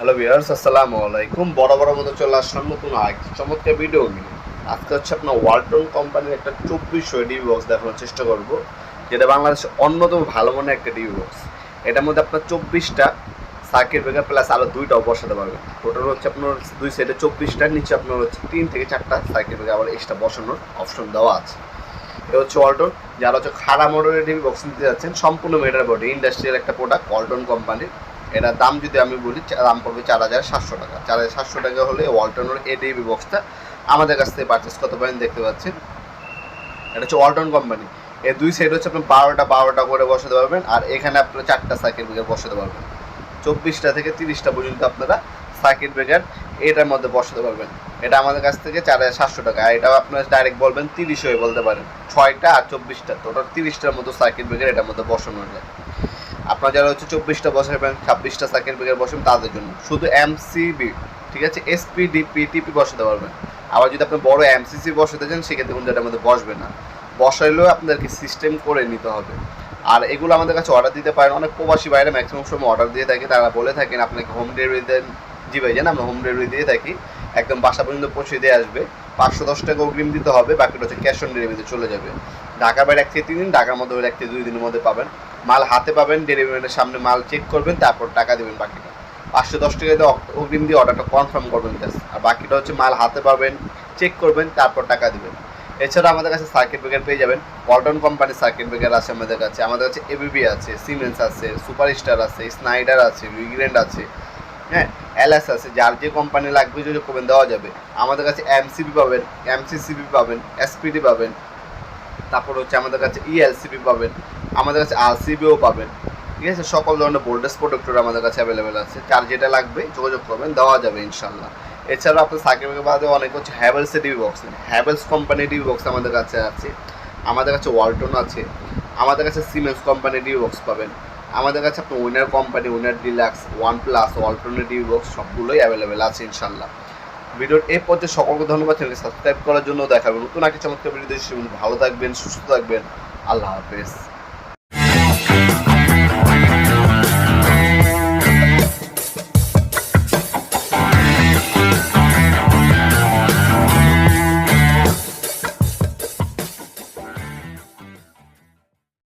Hello viewers আসসালামু আলাইকুম। বড় বড় মতো চলে আসলাম নতুন আরেকটি চমৎকার ভিডিও নিয়ে। আজকে হচ্ছে আপনার ওয়ালটন কোম্পানির একটা চব্বিশশো ডিবি বক্স দেখানোর চেষ্টা করব, যেটা বাংলাদেশের অন্যতম ভালো মনে একটা ডিবি বক্স এটার মধ্যে আপনার চব্বিশটা সার্কিট ব্রেকার প্লাস আরও দুইটাও বসাতে পারবেন টোটাল হচ্ছে আপনার দুই সাইডে চব্বিশটার নিচে আপনার হচ্ছে তিন থেকে চারটা সার্কিট ব্রেকার আবার এক্সট্রা বসানোর অপশন দেওয়া আছে। এ হচ্ছে ওয়ালটন যারা হচ্ছে খাড়া মডেলের ডিবি বক্স নিতে যাচ্ছেন, সম্পূর্ণ মেটার বডি ইন্ডাস্ট্রিয়াল একটা প্রোডাক্ট ওয়ালটন কোম্পানির এটার দাম যদি আমি বলি দাম পড়বে চার হাজার সাতশো টাকা। চার হাজার সাতশো টাকা হলে ওয়ালটনের এ ডিবি বক্সটা আমাদের কাছ থেকে পারচেস করতে পারেন, দেখতে পাচ্ছেন। এটা হচ্ছে ওয়ালটন কোম্পানি এর দুই সাইড হচ্ছে আপনি বারোটা বারোটা করে বসাতে পারবেন, আর এখানে আপনারা চারটা সার্কিট ব্রেকার বসাতে পারবেন। চব্বিশটা থেকে তিরিশটা পর্যন্ত আপনারা সার্কিট ব্রেকার এটার মধ্যে বসাতে পারবেন। এটা আমাদের কাছ থেকে চার হাজার সাতশো টাকা। আর এটাও আপনারা ডাইরেক্ট বলবেন তিরিশ হয়ে বলতে পারেন। ছয়টা আর চব্বিশটা টোটাল তিরিশটার মতো সার্কিট ব্রেকার এটার মধ্যে বসানো যায়। আপনারা যারা হচ্ছে চব্বিশটা বসাবেন ছাব্বিশটা সেকেন্ড ব্রেকার বসাবেন তাদের জন্য। শুধু এমসিবি ঠিক আছে? এসপি ডিপি টিপি বসাতে পারবেন। আবার যদি আপনি বড় এমসিসি বসাতে চান সেক্ষেত্রে কিন্তু এটার মধ্যে বসবে না। বসাইলেও আপনাদেরকে সিস্টেম করে নিতে হবে। আর এগুলো আমাদের কাছে অর্ডার দিতে পারেন। অনেক প্রবাসী বাইরে ম্যাক্সিমাম সময় অর্ডার দিয়ে থাকে। তারা বলে থাকেন, আপনাকে হোম ডেলিভারি দেন। জি ভাই, জান, আমরা হোম ডেলিভারি দিয়ে থাকি। একদম বাসা পর্যন্ত পৌঁছে দিয়ে আসবে। পাঁচশো দশ টাকা অগ্রিম দিতে হবে, বাকিটা হচ্ছে ক্যাশ অন ডেলিভারিতে চলে যাবে। ঢাকার বাইরে এক থেকে তিন দিন, ঢাকার মধ্যে এক থেকে দুই দিনের মধ্যে পাবেন। মাল হাতে পাবেন ডেলিভারির সামনে মাল চেক করবেন, তারপর টাকা দেবেন বাকিটা। পাঁচশো দশ টাকা অগ্রিম দিয়ে অর্ডারটা কনফার্ম করবেন। আর বাকিটা হচ্ছে মাল হাতে পাবেন চেক করবেন, তারপর টাকা দিবেন। এছাড়া আমাদের কাছে সার্কিট ব্রেকার পেয়ে যাবেন। ওয়ালটন কোম্পানির সার্কিট ব্রেকার আছে আমাদের কাছে। আমাদের কাছে এবিবি আছে সিমেন্স আছে সুপার স্টার আছে স্নাইডার আছে উইগ্রেন্ড আছে। হ্যাঁ এলএস আছে, যার যে কোম্পানি লাগবে যদি করবেন দেওয়া যাবে। আমাদের কাছে এমসিবি পাবেন এমসিসিবি পাবেন এসপিডি পাবেন, তারপর হচ্ছে আমাদের কাছে ইএলসিবি পাবেন, আমাদের কাছে আরসিবিও পাবেন। ঠিক আছে? সকল ধরনের ভোল্টেজ প্রোডাক্টর আমাদের কাছে অ্যাভেলেবেল আছে। যার যেটা লাগবে যোগাযোগ করবেন, দেওয়া যাবে ইনশাল্লাহ এছাড়া আপনার সার্কিট বাদে অনেক হচ্ছে হ্যাভেলসের ডিবি বক্স হ্যাভেলস কোম্পানির ডিবি বক্স আমাদের কাছে আছে। আমাদের কাছে ওয়ালটন আছে। আমাদের কাছে সিমেন্স কোম্পানির ডিবি বক্স পাবেন। আমাদের কাছে আপনি winner company winner deluxe one plus alternative box সবগুলোই অ্যাভেলেবেল আছে ইনশাল্লাহ ভিডিওর এই পর্যায়ে সকলকে ধন্যবাদ। চ্যানেলকে সাবস্ক্রাইব করার জন্য দেখাবেন নতুন একটা চমৎকার ভিডিও ভালো থাকবেন, সুস্থ থাকবেন। আল্লাহ হাফেজ।